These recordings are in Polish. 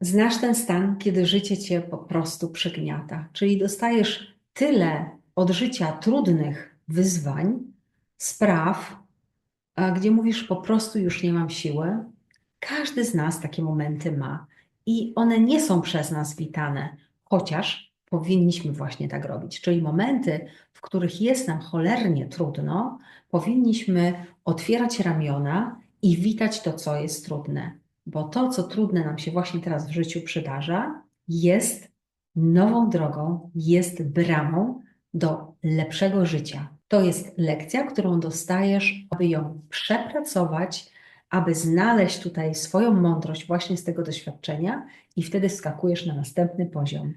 Znasz ten stan, kiedy życie cię po prostu przygniata, czyli dostajesz tyle od życia trudnych wyzwań, spraw, gdzie mówisz po prostu już nie mam siły. Każdy z nas takie momenty ma i one nie są przez nas witane, chociaż powinniśmy właśnie tak robić. Czyli momenty, w których jest nam cholernie trudno, powinniśmy otwierać ramiona i witać to, co jest trudne bo to, co trudne nam się właśnie teraz w życiu przydarza, jest nową drogą, jest bramą do lepszego życia. To jest lekcja, którą dostajesz, aby ją przepracować, aby znaleźć tutaj swoją mądrość właśnie z tego doświadczenia i wtedy skakujesz na następny poziom.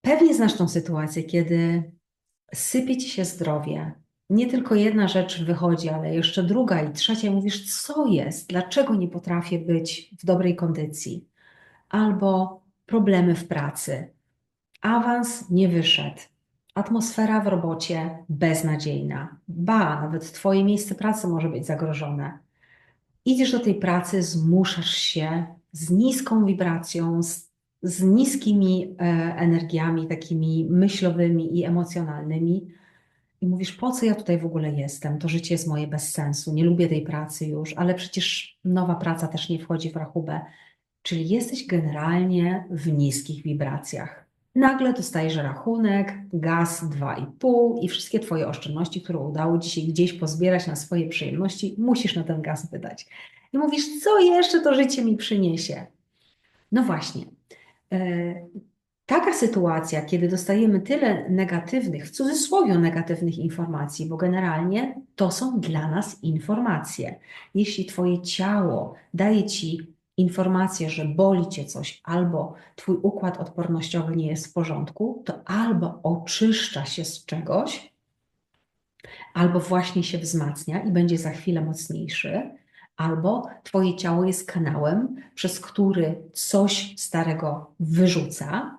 Pewnie znasz tą sytuację, kiedy sypie ci się zdrowie, nie tylko jedna rzecz wychodzi, ale jeszcze druga i trzecia, mówisz, co jest, dlaczego nie potrafię być w dobrej kondycji, albo problemy w pracy, awans nie wyszedł, atmosfera w robocie beznadziejna, ba, nawet Twoje miejsce pracy może być zagrożone. Idziesz do tej pracy, zmuszasz się z niską wibracją, z, z niskimi e, energiami, takimi myślowymi i emocjonalnymi i mówisz, po co ja tutaj w ogóle jestem? To życie jest moje bez sensu, nie lubię tej pracy już, ale przecież nowa praca też nie wchodzi w rachubę. Czyli jesteś generalnie w niskich wibracjach. Nagle dostajesz rachunek, gaz 2,5 i wszystkie Twoje oszczędności, które udało Ci się gdzieś pozbierać na swoje przyjemności, musisz na ten gaz wydać. I mówisz, co jeszcze to życie mi przyniesie? No właśnie. Taka sytuacja, kiedy dostajemy tyle negatywnych, w cudzysłowie negatywnych informacji, bo generalnie to są dla nas informacje. Jeśli Twoje ciało daje Ci informację, że boli Cię coś, albo Twój układ odpornościowy nie jest w porządku, to albo oczyszcza się z czegoś, albo właśnie się wzmacnia i będzie za chwilę mocniejszy, albo Twoje ciało jest kanałem, przez który coś starego wyrzuca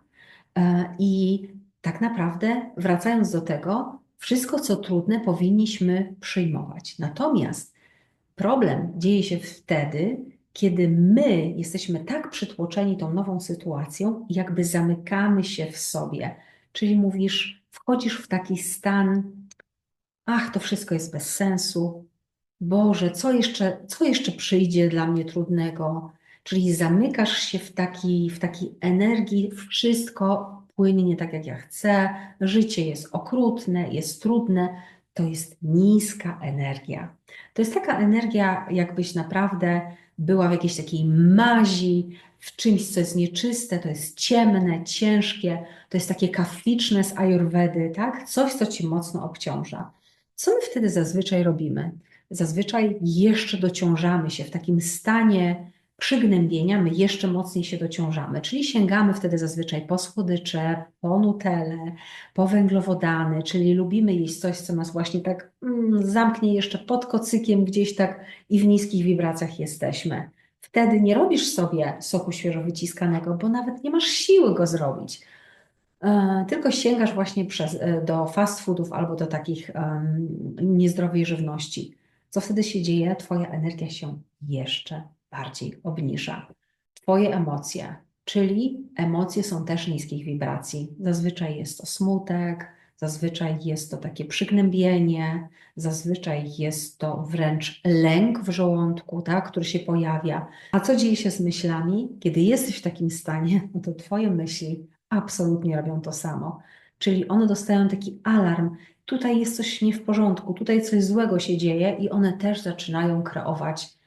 I tak naprawdę, wracając do tego, wszystko co trudne powinniśmy przyjmować. Natomiast problem dzieje się wtedy, kiedy my jesteśmy tak przytłoczeni tą nową sytuacją, jakby zamykamy się w sobie. Czyli mówisz, wchodzisz w taki stan, ach, to wszystko jest bez sensu. Boże, co jeszcze, co jeszcze przyjdzie dla mnie trudnego? Czyli zamykasz się w takiej w taki energii, wszystko płynie nie tak jak ja chcę, życie jest okrutne, jest trudne. To jest niska energia. To jest taka energia, jakbyś naprawdę była w jakiejś takiej mazi, w czymś, co jest nieczyste, to jest ciemne, ciężkie, to jest takie kaficzne z ajurwedy, tak? Coś, co ci mocno obciąża. Co my wtedy zazwyczaj robimy? Zazwyczaj jeszcze dociążamy się w takim stanie przygnębienia my jeszcze mocniej się dociążamy, czyli sięgamy wtedy zazwyczaj po słodycze, po nutele, po węglowodany, czyli lubimy jeść coś, co nas właśnie tak mm, zamknie jeszcze pod kocykiem gdzieś tak i w niskich wibracjach jesteśmy. Wtedy nie robisz sobie soku świeżo wyciskanego, bo nawet nie masz siły go zrobić. E, tylko sięgasz właśnie przez, e, do fast foodów albo do takich um, niezdrowej żywności. Co wtedy się dzieje? Twoja energia się jeszcze bardziej obniża. Twoje emocje, czyli emocje są też niskich wibracji. Zazwyczaj jest to smutek, zazwyczaj jest to takie przygnębienie, zazwyczaj jest to wręcz lęk w żołądku, tak, który się pojawia. A co dzieje się z myślami? Kiedy jesteś w takim stanie, no to Twoje myśli absolutnie robią to samo. Czyli one dostają taki alarm, tutaj jest coś nie w porządku, tutaj coś złego się dzieje i one też zaczynają kreować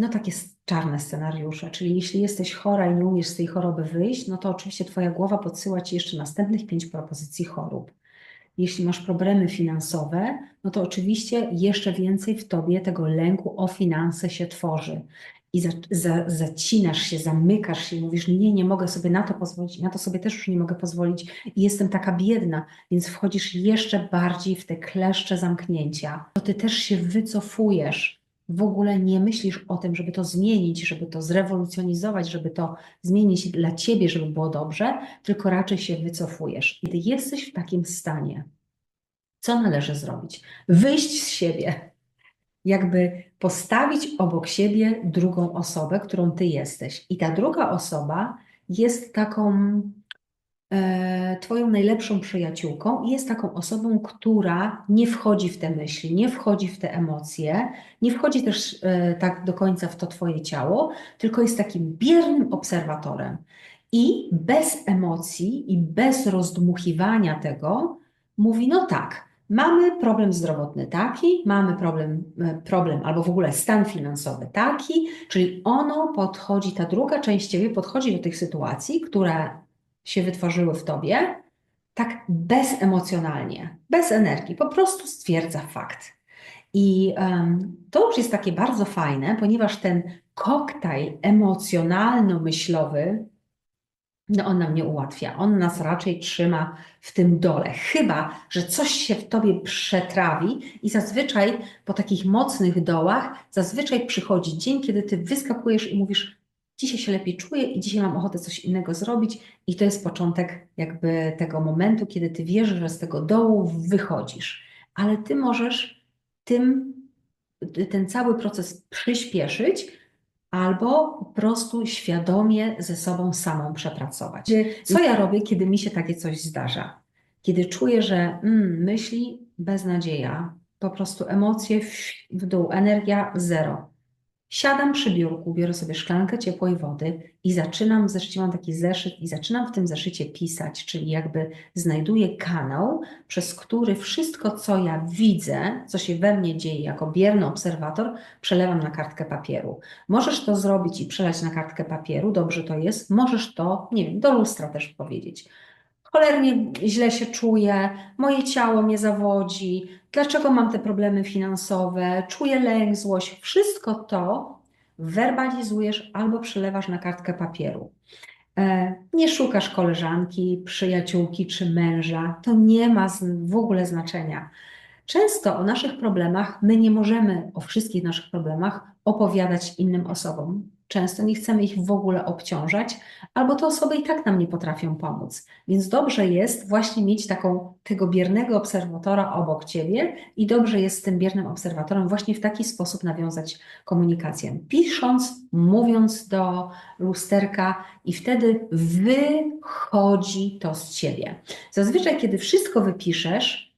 no takie czarne scenariusze, czyli jeśli jesteś chora i nie umiesz z tej choroby wyjść, no to oczywiście Twoja głowa podsyła Ci jeszcze następnych pięć propozycji chorób. Jeśli masz problemy finansowe, no to oczywiście jeszcze więcej w Tobie tego lęku o finanse się tworzy. I za, za, zacinasz się, zamykasz się i mówisz, nie, nie mogę sobie na to pozwolić, na to sobie też już nie mogę pozwolić i jestem taka biedna, więc wchodzisz jeszcze bardziej w te kleszcze zamknięcia. To Ty też się wycofujesz w ogóle nie myślisz o tym, żeby to zmienić, żeby to zrewolucjonizować, żeby to zmienić dla ciebie, żeby było dobrze, tylko raczej się wycofujesz. Kiedy jesteś w takim stanie, co należy zrobić? Wyjść z siebie. jakby postawić obok siebie drugą osobę, którą ty jesteś. I ta druga osoba jest taką e, Twoją najlepszą przyjaciółką i jest taką osobą, która nie wchodzi w te myśli, nie wchodzi w te emocje, nie wchodzi też e, tak do końca w to Twoje ciało, tylko jest takim biernym obserwatorem. I bez emocji i bez rozdmuchiwania tego mówi: No tak, mamy problem zdrowotny taki, mamy problem, e, problem albo w ogóle stan finansowy taki, czyli ono podchodzi, ta druga część ciebie podchodzi do tych sytuacji, które się wytworzyły w tobie, tak bezemocjonalnie, bez energii, po prostu stwierdza fakt. I um, to już jest takie bardzo fajne, ponieważ ten koktajl emocjonalno-myślowy, no on nam nie ułatwia. On nas raczej trzyma w tym dole. Chyba, że coś się w tobie przetrawi i zazwyczaj po takich mocnych dołach, zazwyczaj przychodzi dzień, kiedy ty wyskakujesz i mówisz, dzisiaj się lepiej czuję i dzisiaj mam ochotę coś innego zrobić i to jest początek jakby tego momentu, kiedy ty wierzysz, że z tego dołu wychodzisz. Ale ty możesz tym, ten cały proces przyspieszyć, albo po prostu świadomie ze sobą samą przepracować. Co ja robię, kiedy mi się takie coś zdarza? Kiedy czuję, że mm, myśli beznadzieja, po prostu emocje w, w dół, energia zero. Siadam przy biurku, biorę sobie szklankę ciepłej wody i zaczynam, zresztą mam taki zeszyt i zaczynam w tym zeszycie pisać, czyli jakby znajduję kanał, przez który wszystko, co ja widzę, co się we mnie dzieje jako bierny obserwator, przelewam na kartkę papieru. Możesz to zrobić i przelać na kartkę papieru, dobrze to jest. Możesz to, nie wiem, do lustra też powiedzieć cholernie źle się czuję, moje ciało mnie zawodzi, dlaczego mam te problemy finansowe, czuję lęk, złość. Wszystko to werbalizujesz albo przelewasz na kartkę papieru. E, nie szukasz koleżanki, przyjaciółki czy męża, to nie ma w ogóle znaczenia. Często o naszych problemach my nie możemy o wszystkich naszych problemach opowiadać innym osobom, Często nie chcemy ich w ogóle obciążać, albo te osoby i tak nam nie potrafią pomóc. Więc dobrze jest właśnie mieć taką tego biernego obserwatora obok ciebie i dobrze jest z tym biernym obserwatorem właśnie w taki sposób nawiązać komunikację. Pisząc, mówiąc do lusterka i wtedy wychodzi to z ciebie. Zazwyczaj, kiedy wszystko wypiszesz,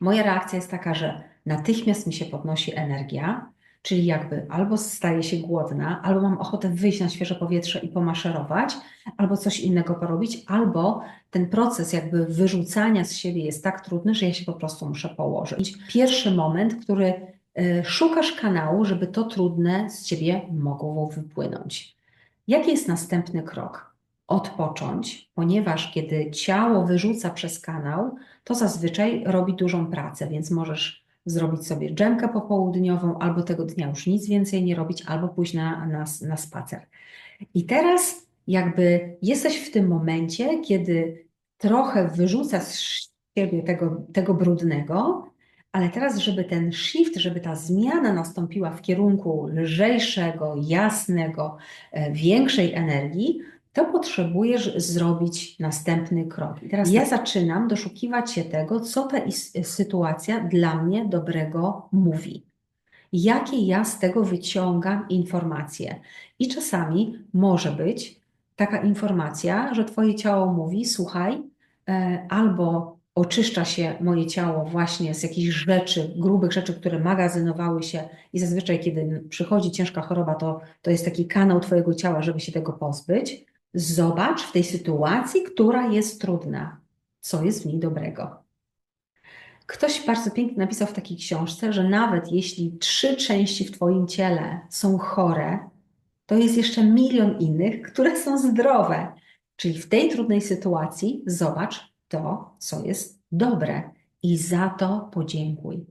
moja reakcja jest taka, że natychmiast mi się podnosi energia, Czyli jakby albo staję się głodna, albo mam ochotę wyjść na świeże powietrze i pomaszerować, albo coś innego porobić, albo ten proces jakby wyrzucania z siebie jest tak trudny, że ja się po prostu muszę położyć. Pierwszy moment, który y, szukasz kanału, żeby to trudne z ciebie mogło wypłynąć. Jaki jest następny krok? Odpocząć, ponieważ kiedy ciało wyrzuca przez kanał, to zazwyczaj robi dużą pracę, więc możesz zrobić sobie dżemkę popołudniową, albo tego dnia już nic więcej nie robić, albo pójść na, na, na spacer. I teraz jakby jesteś w tym momencie, kiedy trochę wyrzuca z siebie tego, tego brudnego, ale teraz, żeby ten shift, żeby ta zmiana nastąpiła w kierunku lżejszego, jasnego, e, większej energii, to potrzebujesz zrobić następny krok. I teraz ja tak. zaczynam doszukiwać się tego, co ta sytuacja dla mnie dobrego mówi. Jakie ja z tego wyciągam informacje. I czasami może być taka informacja, że Twoje ciało mówi: Słuchaj, e, albo oczyszcza się moje ciało właśnie z jakichś rzeczy, grubych rzeczy, które magazynowały się i zazwyczaj, kiedy przychodzi ciężka choroba, to, to jest taki kanał Twojego ciała, żeby się tego pozbyć Zobacz w tej sytuacji, która jest trudna, co jest w niej dobrego. Ktoś bardzo pięknie napisał w takiej książce, że nawet jeśli trzy części w Twoim ciele są chore, to jest jeszcze milion innych, które są zdrowe. Czyli w tej trudnej sytuacji zobacz to, co jest dobre i za to podziękuj.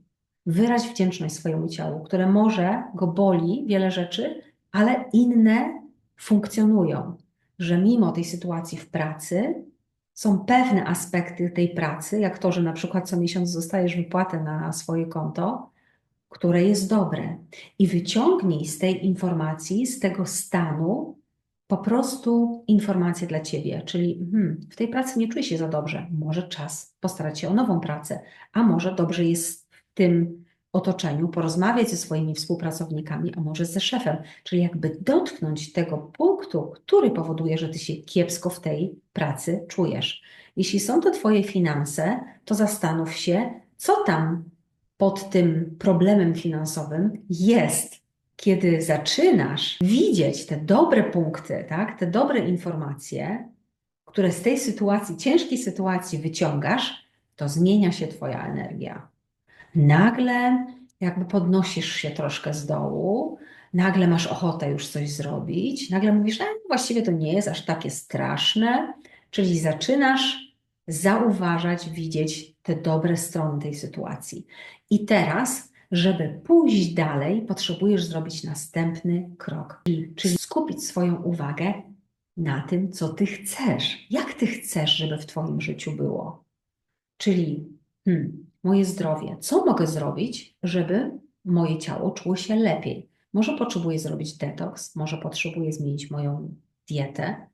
Wyraź wdzięczność swojemu ciału, które może go boli wiele rzeczy, ale inne funkcjonują że mimo tej sytuacji w pracy są pewne aspekty tej pracy, jak to, że na przykład co miesiąc dostajesz wypłatę na swoje konto, które jest dobre. I wyciągnij z tej informacji, z tego stanu, po prostu informacje dla ciebie, czyli hmm, w tej pracy nie czuję się za dobrze, może czas postarać się o nową pracę, a może dobrze jest w tym otoczeniu, porozmawiać ze swoimi współpracownikami, a może ze szefem, czyli jakby dotknąć tego punktu, który powoduje, że ty się kiepsko w tej pracy czujesz. Jeśli są to twoje finanse, to zastanów się, co tam pod tym problemem finansowym jest. Kiedy zaczynasz widzieć te dobre punkty, tak, te dobre informacje, które z tej sytuacji, ciężkiej sytuacji wyciągasz, to zmienia się Twoja energia. Nagle jakby podnosisz się troszkę z dołu, nagle masz ochotę już coś zrobić, nagle mówisz, e, właściwie to nie jest aż takie straszne, czyli zaczynasz zauważać, widzieć te dobre strony tej sytuacji. I teraz, żeby pójść dalej, potrzebujesz zrobić następny krok, czyli skupić swoją uwagę na tym, co ty chcesz. Jak ty chcesz, żeby w twoim życiu było? Czyli hmm, moje zdrowie. Co mogę zrobić, żeby moje ciało czuło się lepiej? Może potrzebuję zrobić detoks, może potrzebuję zmienić moją dietę,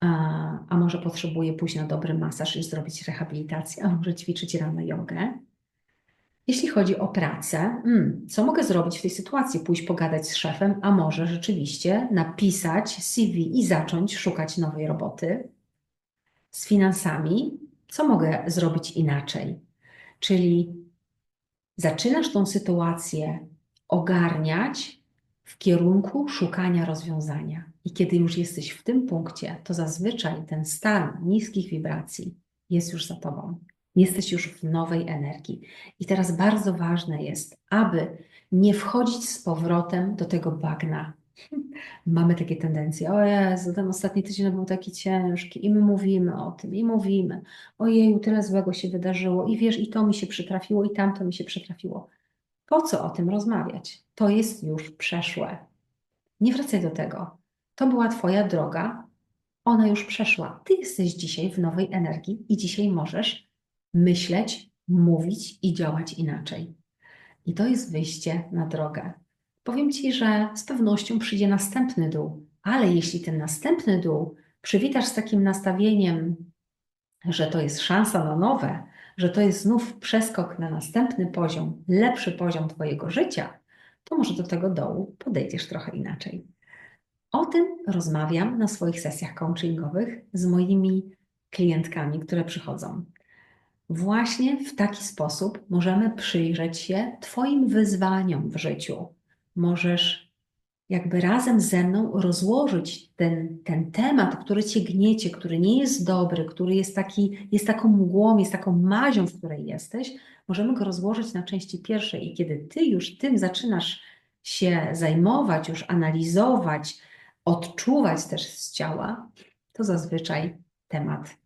a, a może potrzebuję pójść na dobry masaż i zrobić rehabilitację, a może ćwiczyć rano jogę. Jeśli chodzi o pracę, hmm, co mogę zrobić w tej sytuacji? Pójść pogadać z szefem, a może rzeczywiście napisać CV i zacząć szukać nowej roboty. Z finansami, co mogę zrobić inaczej? Czyli zaczynasz tą sytuację ogarniać w kierunku szukania rozwiązania. I kiedy już jesteś w tym punkcie, to zazwyczaj ten stan niskich wibracji jest już za tobą. Jesteś już w nowej energii. I teraz bardzo ważne jest, aby nie wchodzić z powrotem do tego bagna. Mamy takie tendencje, o Jezu, ten ostatni tydzień był taki ciężki i my mówimy o tym i mówimy, ojeju, tyle złego się wydarzyło i wiesz, i to mi się przytrafiło i tamto mi się przytrafiło. Po co o tym rozmawiać? To jest już przeszłe. Nie wracaj do tego. To była Twoja droga, ona już przeszła. Ty jesteś dzisiaj w nowej energii i dzisiaj możesz myśleć, mówić i działać inaczej. I to jest wyjście na drogę. Powiem Ci, że z pewnością przyjdzie następny dół, ale jeśli ten następny dół przywitasz z takim nastawieniem, że to jest szansa na nowe, że to jest znów przeskok na następny poziom, lepszy poziom Twojego życia, to może do tego dołu podejdziesz trochę inaczej. O tym rozmawiam na swoich sesjach coachingowych z moimi klientkami, które przychodzą. Właśnie w taki sposób możemy przyjrzeć się Twoim wyzwaniom w życiu. Możesz jakby razem ze mną rozłożyć ten, ten temat, który Cię gniecie, który nie jest dobry, który jest, taki, jest taką mgłą, jest taką mazią, w której jesteś, możemy go rozłożyć na części pierwsze i kiedy Ty już tym zaczynasz się zajmować, już analizować, odczuwać też z ciała, to zazwyczaj temat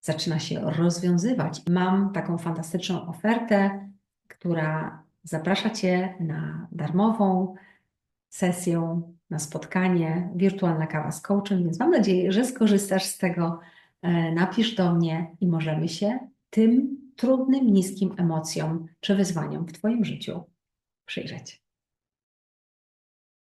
zaczyna się rozwiązywać. Mam taką fantastyczną ofertę, która zaprasza Cię na darmową sesję, na spotkanie, wirtualna kawa z coachem, więc mam nadzieję, że skorzystasz z tego. E, napisz do mnie i możemy się tym trudnym, niskim emocjom czy wyzwaniom w Twoim życiu przyjrzeć.